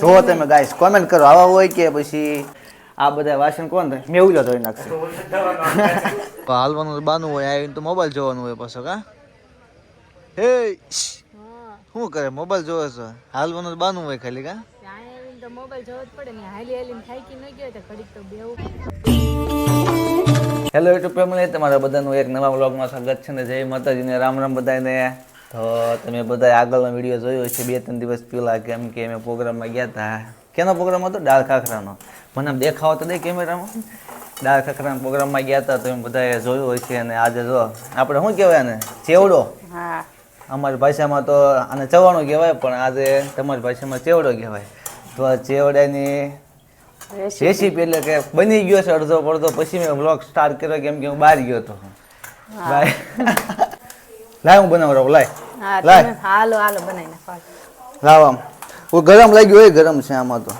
જો તમે guys comment કરો આવા હોય કે પછી આ બધા વાસણ કોણ થાય? મેં ઉલો ધોઈ નાખશે. હાલવાનું બાનું હોય આવીને તો મોબાઈલ જોવાનું હોય પાછો કા? હે શું. કરે મોબાઈલ જોવે છો? હાલવાનું બાનું હોય ખાલી કા? તો મોબાઈલ જોવો જ પડે ને હાલી હાલીને થાકી ન ગયો તો ઘડીક તો હેલો યુટ્યુબ ફેમિલી તમારા બધાનું એક નવા બ્લોગમાં સ્વાગત છે ને જય માતાજીને રામ રામ બધાને તો તમે બધા આગળનો વીડિયો જોયો છે બે ત્રણ દિવસ પેલા કેમ કે અમે પ્રોગ્રામમાં ગયા હતા કેનો પ્રોગ્રામ હતો? દાળ ખાખરાનો. મને આમ દેખાવો તો દે કેમેરામાં. દાળ ખાખરાના પ્રોગ્રામમાં ગયા હતા તમે બધાએ જોયું હોય છે અને આજે જો આપણે શું કહેવાય ને ચેવડો? અમારી ભાષામાં તો આને ચવાણો કહેવાય પણ આજે તમારી ભાષામાં ચેવડો કહેવાય. તો આ ચેવડાની રેસીપી એટલે કે બની ગયો છે અડધો પડધો. પછી મેં બ્લોગ સ્ટાર્ટ કર્યો કેમ કે હું બહાર ગયો હતો. બાય. લાય હું લાય. લાય. હાલો હાલો બનાવીને લાવ આમ. ઓ ગરમ લાગ્યું હોય ગરમ છે આમાં તો.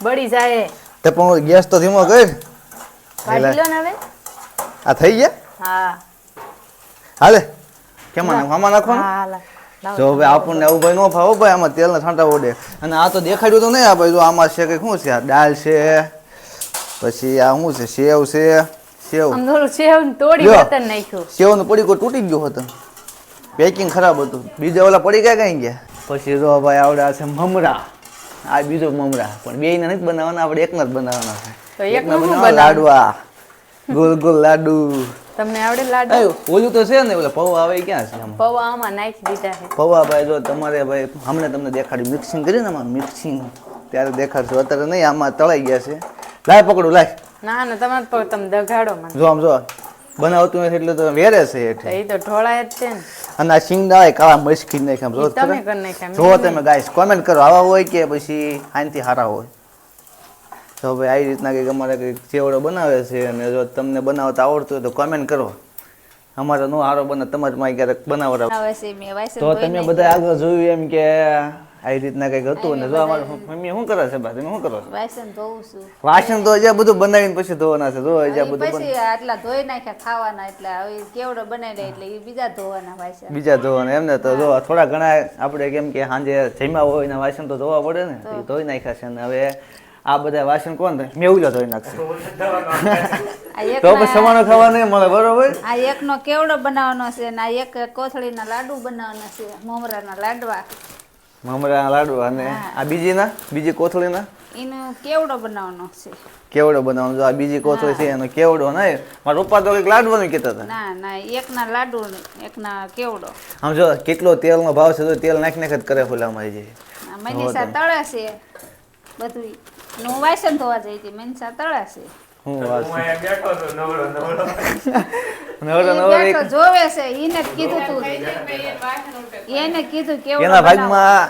બળી જાય. તે પણ ગેસ તો ધીમો કર. કાઢી લો ને હવે? આ થઈ ગયા? હા. હાલે. કેમાં નાખું આમાં નાખવાનું? જો ભાઈ આપણને આવું ભાઈ નો ફાવો ભાઈ આમાં તેલના છાંટા ઓડે. અને આ તો દેખાડ્યું તો નહીં આ ભાઈ જો આમાં છે કે શું છે? આ દાળ છે પછી આ શું છે? સેવ છે. સેવ. આમ થોડું સેવ તોડી વતન નાખ્યું. સેવનું પડીકો તૂટી ગયું હતું. પેકિંગ ખરાબ હતું. બીજા ઓલા પડી ગયા કઈ ગયા? પછી જો ભાઈ આવડે છે મમરા. આ બીજો મમરા. પણ બે નથી બનાવવાના આપણે એકના જ બનાવવાના તો છે એકનું એકના લાડવા. ગોલ ગોલ લાડુ. તમને આવડે લાડુ? એ, ઓલું તો છે ને ઓલા પૌવા આવે ક્યાં છે આમાં? પૌવા આમાં નાખી દીધા છે. પૌવા ભાઈ જો તમારે ભાઈ હમણાં તમને દેખાડ્યું મિક્સિંગ કરીને આમાં મિક્સિંગ ત્યારે દેખાડશું અત્યારે નહીં આમાં તળાઈ ગયા છે. લાય પકડું લાય. ના ના તમે તો તમે દગાડો મને. જો આમ જો બનાવતું નથી એટલે તો વેરે છે એટલે એ તો ઢોળાય જ છે ને. અને આ શિંગડા હોય કાળા મસ્ત ખીર નાખે આમ જો તમે કર નાખ્યા જો તમે ગાઈસ કોમેન્ટ કરો આવા હોય કે પછી આનથી સારા હોય. તો ભાઈ આવી રીતના કંઈક અમારે કંઈક ચેવડો બનાવે છે અને જો તમને બનાવતા આવડતું હોય તો કોમેન્ટ કરો. અમારે નો સારો બને તમારે માં ક્યારેક બનાવડાવ. આવે છે મેં વાયસે તો તમે બધા આગળ જોયું એમ કે આવી રીતના કંઈક હતું ને જો અમારે મમ્મી શું કરે છે બા તમે શું કરો છો? વાયસન ધોઉં છું. વાસણ તો હજી બધું બનાવીને પછી ધોવાના છે. જો હજી બધું પછી આટલા ધોઈ નાખ્યા ખાવાના એટલે હવે કેવડો બનાવી દે એટલે બીજા ધોવાના વાસણ. બીજા ધોવાના. એમને તો જો થોડા ઘણા આપણે કેમ કે સાંજે જમ્યા હોય ને વાસણ તો ધોવા પડે ને એ ધોઈ નાખ્યા છે. ને હવે આ બધા વાસણ કોણ થાય? મેવલો ધોઈ નાખશે. તો પછી સવારનો ખાવા નહીં મળે બરોબર? આ એકનો કેવડો બનાવવાનો છે ને આ એક કોથળીના લાડુ બનાવવાના છે મમરાના લાડવા. મમરા લાડુ અને આ બીજી ના બીજી કોથળી ના એનો કેવડો બનાવવાનો છે? કેવડો બનાવવાનો? જો આ બીજી કોથળી છે એનો કેવડો નહીં. મારા પપ્પા તો કંઈક લાડવાનું કહેતા હતા. ના ના એકના લાડુ ને એકના કેવડો. આમ જો કેટલો તેલનો ભાવ છે તો તેલ નાખ નાખ જ કરે ફૂલામાં જે. આ મનીષા તળે છે. બધું હું વાસણ ધોવા જઈ હતી મનીષા તળે છે. હું વાત બેઠો હતો નવરો નવરો. નવરો નવરો એક જોવે છે એને કીધું તું. એને કીધું કેવડો એના ભાગમાં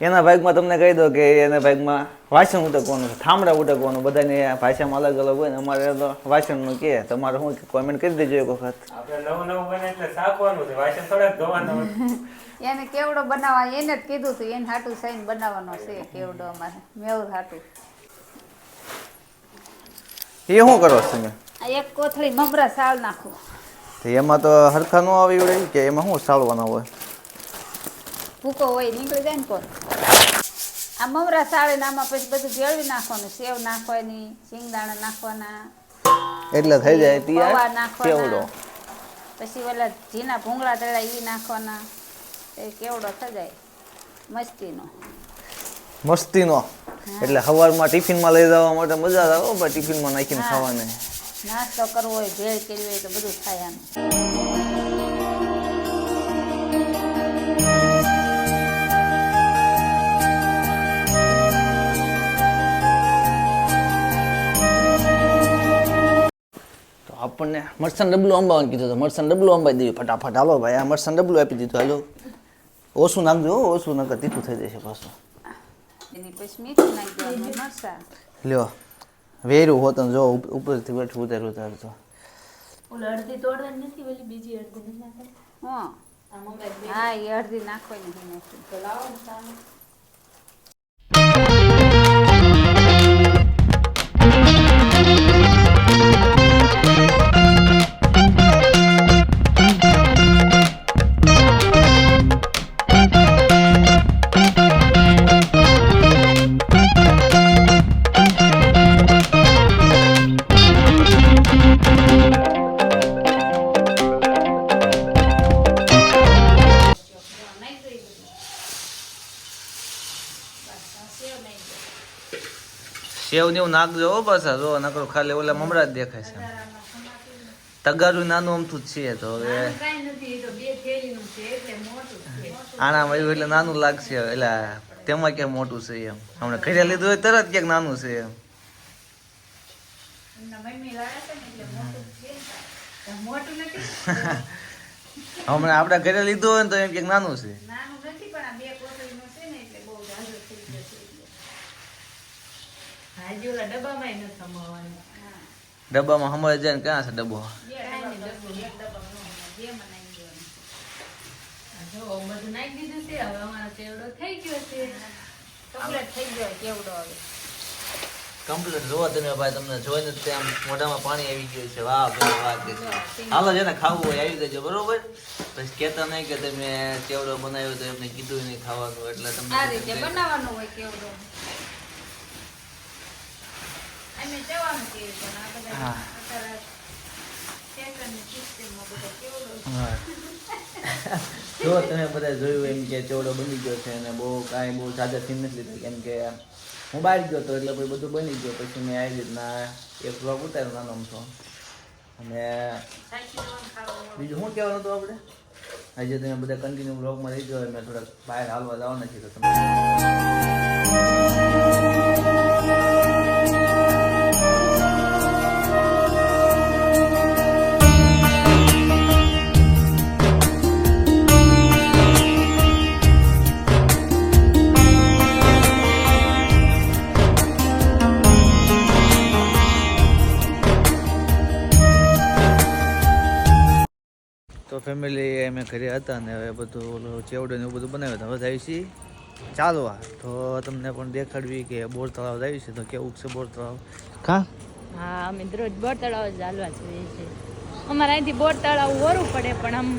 એના ભાગમાં તમને કહી દો કે એના ભાગમાં વાસણ ઉટકવાનું થાંભળા ઉટકવાનું બધાની ભાષામાં અલગ અલગ હોય ને અમારે તો વાસણનું કે તમારે શું કોમેન્ટ કરી દેજો એક વખત. આપણે નવું નવું બને એટલે શાકવાનું છે વાસણ થોડાક ધોવાના એને કેવડો બનાવવા એને જ કીધું તું એને હાટું સાઈન બનાવવાનો છે કેવડો અમારે મેવું હાટું. એ શું કરો છો તમે? આ એક કોથળી મમરા સાળ નાખું. તો એમાં તો હરખા ન આવી ઉડે કે એમાં શું સાળવાના હોય? ભૂકો હોય નીકળી જાય ને કોણ? આ મમરા સાળે આમાં પછી બધું ભેળવી નાખવાનું. સેવ નાખવાની શિંગદાણા નાખવાના એટલે થઈ જાય પૌવા ત્યાં કેવડો? પછી ઓલા ઝીના ભૂંગળા તળા એ નાખવાના. એ કેવડો થઈ જાય? મસ્તીનો. મસ્તીનો. એટલે સવારમાં ટિફિનમાં લઈ જવા માટે મજા આવે હો ભાઈ ટિફિનમાં નાખીને ખાવાને. નાસ્તો કરવો હોય ભેળ કરવી હોય તો બધું થાય તો આપણને મરસન ડબલું અંબાવાનું કીધું તો મરસન ડબલું અંબાઈ દીધું. ફટાફટ હાલો ભાઈ આ મરસન ડબલું આપી દીધું. હાલો. ઓછું નાખજો ઓછું નકર તીખું થઈ જશે પાછું. એની પછી મીઠું નાખી દેવાનું મરચાં લ્યો વેરું હોત જો અડધી ઉપરથી બેઠું ઉતાર ઉતાર તો. હં. હા હા એ અડધી નાખવાની છે. ને સેવ સેવ ને એવું નાખજો હો પાછા જો નકરો ખાલી ઓલા મમરા જ દેખાય છે. તગારું નાનું અમથું જ છે તો હવે. આનામાં એવું એટલે નાનું લાગશે એટલે તેમાં ક્યાં મોટું છે એમ. હમણાં ઘરે લીધું હોય તરત ક્યાંક નાનું છે એમ. હમણાં આપડા ઘરે લીધું હોય ને તો એમ ક્યાંક નાનું છે નાનું નથી પણ આ બે કોથળીનું છે ને એટલે બહુ જાજો થઈ જશે એટલે. હાજી ઓલા ડબ્બામાંય નથી સમાવવાનું હા. ડબ્બામાં હમણાં જાય ને ક્યાં છે ડબ્બો? કમ્પ્લીટ જોવો તમે ભાઈ તમને જોઈને ત્યાં મોઢામાં પાણી આવી ગયું છે. વાહ ભાઈ વાહ કે હાલો જેને ખાવું હોય આવી જજો બરોબર? પછી કહેતા નહીં કે તમે ચેવડો બનાવ્યો તો એમને કીધું નહીં ખાવાનું એટલે તમને બનાવવાનું હોય કેવડો અમે જવાનું કેવી પણ આ બધા હા. જો તમે બધા જોયું એમ કે ચોડો બની ગયો છે અને બહુ કાંઈ બહુ સાદા સીન નથી લીધું. કેમ કે હું બહાર ગયો હતો એટલે પછી બધું બની ગયો. પછી મેં આવી રીતના એક બ્લોગ ઉતાર્યો નાનો અમથો. અને બીજું શું કહેવાનું હતું આપણે? આજે તમે બધા કન્ટિન્યુ બ્લોગમાં રહી ગયો મેં થોડાક બહાર હાલવા જવાના છે તો તમે ફેમિલી અમે ઘરે હતા ને હવે બધું ઓલું ચેવડો ને એવું બધું બનાવ્યું હતું. હવે થાય છે ચાલવા તો તમને પણ દેખાડવી કે બોર તળાવ જાય છે. તો કેવું છે બોર તળાવ? કા હા અમે દરરોજ બોર તળાવ ચાલવા જઈએ છીએ. અમારે અહીંથી બોર તળાવ ઓરું પડે પણ આમ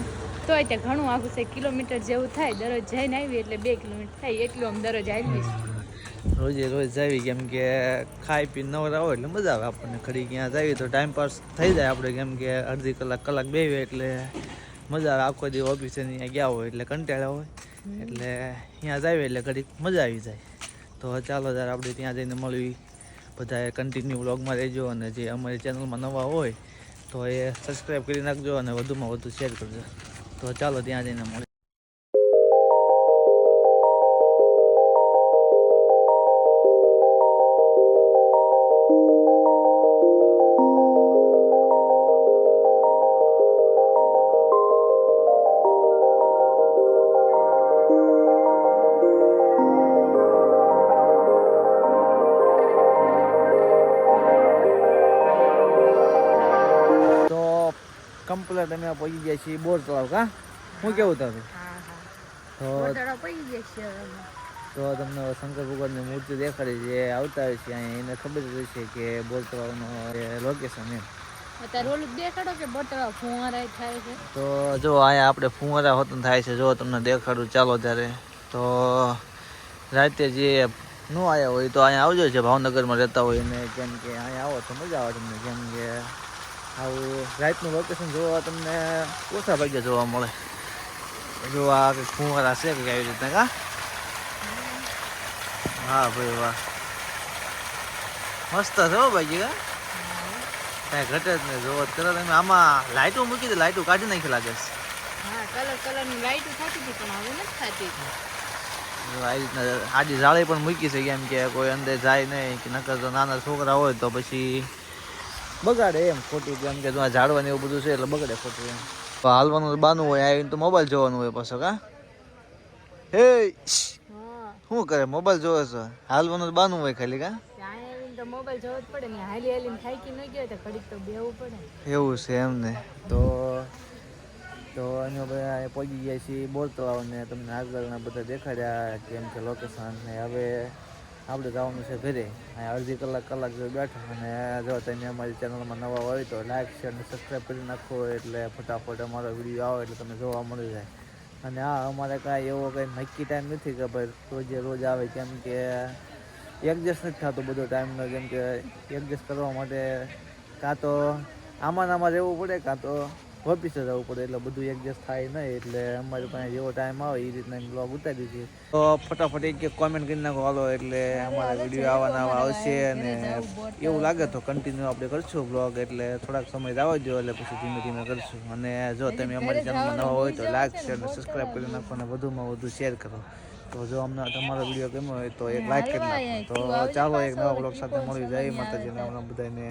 તોય તે ઘણું આખું છે કિલોમીટર જેવું થાય. દરરોજ જઈને આવી એટલે બે કિલોમીટર થાય. એટલું આમ દરરોજ આવી રોજે રોજ જાવી કેમ કે ખાઈ પી નવરા હોય એટલે મજા આવે આપણને. ખડી ક્યાં જાવી તો ટાઈમ પાસ થઈ જાય આપણે. કેમ કે અડધી કલાક કલાક બે એટલે મજા આવે. આખો દિવસ ઓફિસે અહીંયા ગયા હોય એટલે કંટાળ્યા હોય. એટલે ત્યાં જાય એટલે ઘડીક મજા આવી જાય. તો ચાલો ત્યારે આપણે ત્યાં જઈને મળવી. બધાએ કન્ટિન્યુ વ્લોગમાં રહેજો અને જે અમારી ચેનલમાં નવા હોય તો એ સબસ્ક્રાઈબ કરી નાખજો અને વધુમાં વધુ શેર કરજો. તો ચાલો ત્યાં જઈને મળીએ. કમ્પ્લેટ તમે પહોંચી ગયા છીએ બોર તળાવ કા? હું કેવું તારું? તો તમને શંકર ભગવાનની મૂર્તિ દેખાડી છે આવતા હોય છે અહીંયા. એને ખબર જ હશે કે બોર તળાવનું લોકેશન એમ. છે? તો જો અહીંયા આપણે ફુવારા હોતું થાય છે જો તમને દેખાડું ચાલો ત્યારે. તો રાતે જે ન આવ્યા હોય તો અહીંયા આવજો છે ભાવનગરમાં રહેતા હોય ને કેમ કે અહીંયા આવો તો મજા આવે તમને કેમ કે આવું રાતનું લોકેશન જોવા તમને ઓછા ભાગ્યા જોવા મળે. જોવા કે કંઈક ફુવારા છે કે આવી રીતના કા? હા ભાઈ વાહ. મસ્ત છો ભાઈ કા કાંઈ ઘટે જ નહીં જોવો કરો તમે. આમાં લાઇટો મૂકી દે લાઇટો કાઢી નાખી લાગે છે. હા કલર કલરની લાઈટ થતી હતી પણ હવે નથી થતી. જાળી પણ મૂકી છે કેમ કે કોઈ અંદર જાય નહીં કે નકર તો નાના છોકરા હોય તો પછી બગાડે એમ ખોટું કેમ કે તમારે ઝાડવાનું એવું બધું છે એટલે બગડે ખોટું એમ. તો હાલવાનું બાનું હોય, આવીને તો મોબાઈલ જોવાનું હોય પાછો કા? હે શું કરે? મોબાઈલ જોવે છે. હાલવાનું બાનું હોય ખાલી કા? આવીને તો મોબાઈલ જોવો જ પડે ને. હાલી હાલીને થાકી ન ગયો તો ઘડીક તો બેવું પડે એવું છે એમને તો તો અમે બધા અહીંયા પહોંચી ગયા છીએ બોલતો તળાવ ને તમને આગળના બધા દેખાડ્યા કેમ કે લોકેશન ને હવે આપણે જવાનું છે ઘરે. અહીંયા અડધી કલાક કલાક જો બેઠા અને જો તમે અમારી ચેનલમાં નવા હોય તો લાઈક શેર અને સબસ્ક્રાઈબ કરી નાખો એટલે ફટાફટ અમારો વીડિયો આવે એટલે તમને જોવા મળી જાય. અને હા, અમારે કાંઈ એવો કંઈ નક્કી ટાઈમ નથી કે ભાઈ રોજે રોજ આવે કેમ કે એડજસ્ટ નથી થતો બધો ટાઈમનો કેમ કે એડજસ્ટ કરવા માટે કાં તો આમાં આમાં રહેવું પડે, કાં તો ઓફિસે જવું પડે એટલે બધું એડજસ્ટ થાય નહીં એટલે અમારી પાસે જેવો ટાઈમ આવે એ રીતના બ્લોગ ઉતારી દઈએ. તો ફટાફટ એક એક કોમેન્ટ કરી નાખો. હાલો, એટલે અમારા વીડિયો આવા આવશે અને એવું લાગે તો કન્ટિન્યુ આપણે કરશું બ્લોગ એટલે થોડાક સમય જ દો એટલે પછી ધીમે ધીમે કરશું. અને જો તમે અમારી ચેનલમાં નવા હોય તો લાઈક શેર અને સબસ્ક્રાઈબ કરી નાખો અને વધુમાં વધુ શેર કરો. તો જો અમને તમારો વીડિયો ગમ્યો હોય તો એક લાઈક કરી નાખો. તો ચાલો, એક નવા બ્લોગ સાથે મળી જાય માતાજીને અમને બધાને